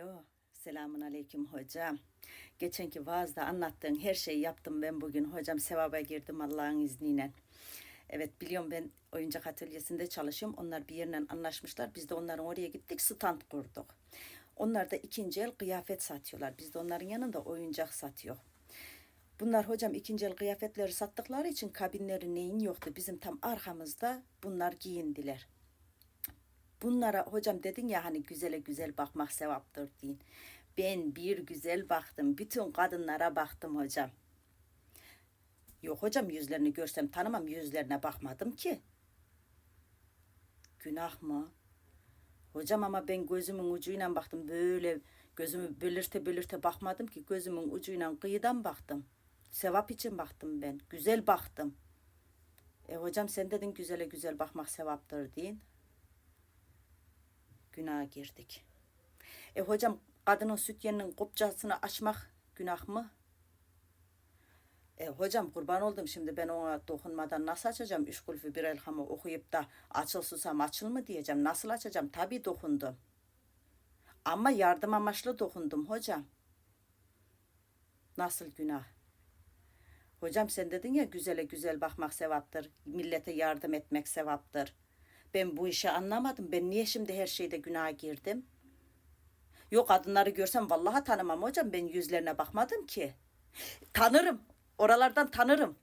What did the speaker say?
Alo, selamun aleyküm hocam. Geçenki vaazda anlattığın her şeyi yaptım ben bugün hocam. Sevaba girdim Allah'ın izniyle. Evet biliyorum ben oyuncak atölyesinde çalışıyorum. Onlar bir yerle anlaşmışlar. Biz de onların oraya gittik stand kurduk. Onlar da ikinci el kıyafet satıyorlar. Biz de onların yanında oyuncak satıyor. Bunlar hocam ikinci el kıyafetleri sattıkları için kabinleri neyin yoktu. Bizim tam arkamızda bunlar giyindiler. Bunlara hocam dedin ya hani güzele güzel bakmak sevaptır deyin. Ben bir güzel baktım. Bütün kadınlara baktım hocam. Yok hocam yüzlerini görsem tanımam yüzlerine bakmadım ki. Günah mı? Hocam ama ben gözümün ucuyla baktım böyle gözümü belirte belirte bakmadım ki gözümün ucuyla kıyıdan baktım. Sevap için baktım ben. Güzel baktım. E hocam sen dedin güzele güzel bakmak sevaptır deyin günaha girdik. E hocam kadının süt yeninin kopçasını açmak günah mı? E hocam kurban oldum şimdi ben ona dokunmadan nasıl açacağım? Üç kulfü bir elhamı okuyup da açıl susam açıl mı diyeceğim. Nasıl açacağım? Tabii dokundum. Ama yardım amaçlı dokundum hocam. Nasıl günah? Hocam sen dedin ya güzele güzel bakmak sevaptır. Millete yardım etmek sevaptır. Ben bu işi anlamadım. Ben niye şimdi her şeyde günaha girdim? Yok kadınları görsem vallahi tanımam hocam. Ben yüzlerine bakmadım ki. Tanırım. Oralardan tanırım.